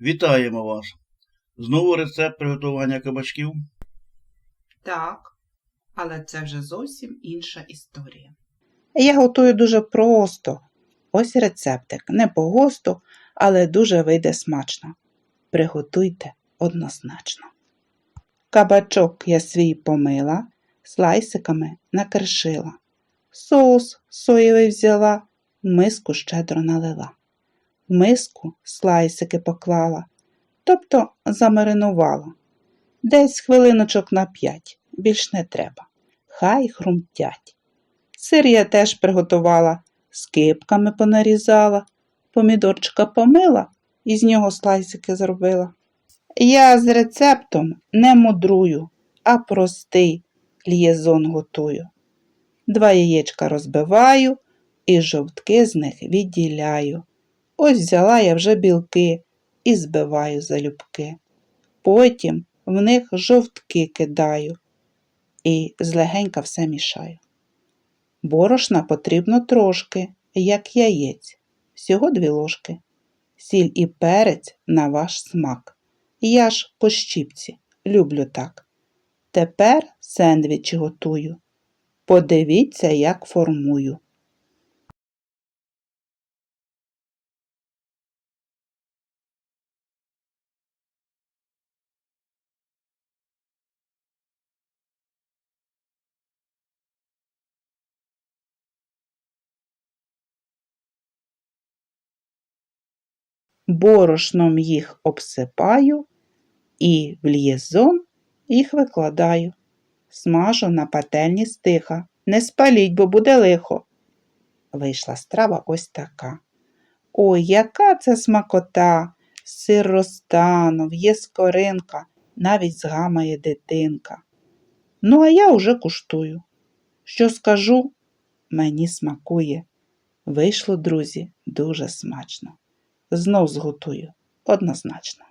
Вітаємо вас! Знову рецепт приготування кабачків. Так, але це вже зовсім інша історія. Я готую дуже просто. Ось рецептик. Не по госту, але дуже вийде смачно. Приготуйте однозначно. Кабачок я свій помила, слайсиками накришила. Соус соєвий взяла, в миску щедро налила. В миску слайсики поклала, тобто замаринувала. Десь хвилиночок на п'ять, більш не треба. Хай хрумтять. Сир я теж приготувала, скипками понарізала, помідорчика помила і з нього слайсики зробила. Я з рецептом не мудрую, а простий лієзон готую. Два яєчка розбиваю і жовтки з них відділяю. Ось взяла я вже білки і збиваю залюбки. Потім в них жовтки кидаю і злегенька все мішаю. Борошна потрібно трошки, як яєць, всього дві ложки. Сіль і перець на ваш смак. Я ж по щіпці, люблю так. Тепер сендвічі готую. Подивіться, як формую. Борошном їх обсипаю і в л'єзон їх викладаю. Смажу на пательні стиха. Не спаліть, бо буде лихо. Вийшла страва ось така. Ой, яка це смакота! Сир розтанув, є скоринка, навіть згамає дитинка. Ну, а я уже куштую. Що скажу, мені смакує. Вийшло, друзі, дуже смачно. Знов зготую, однозначно.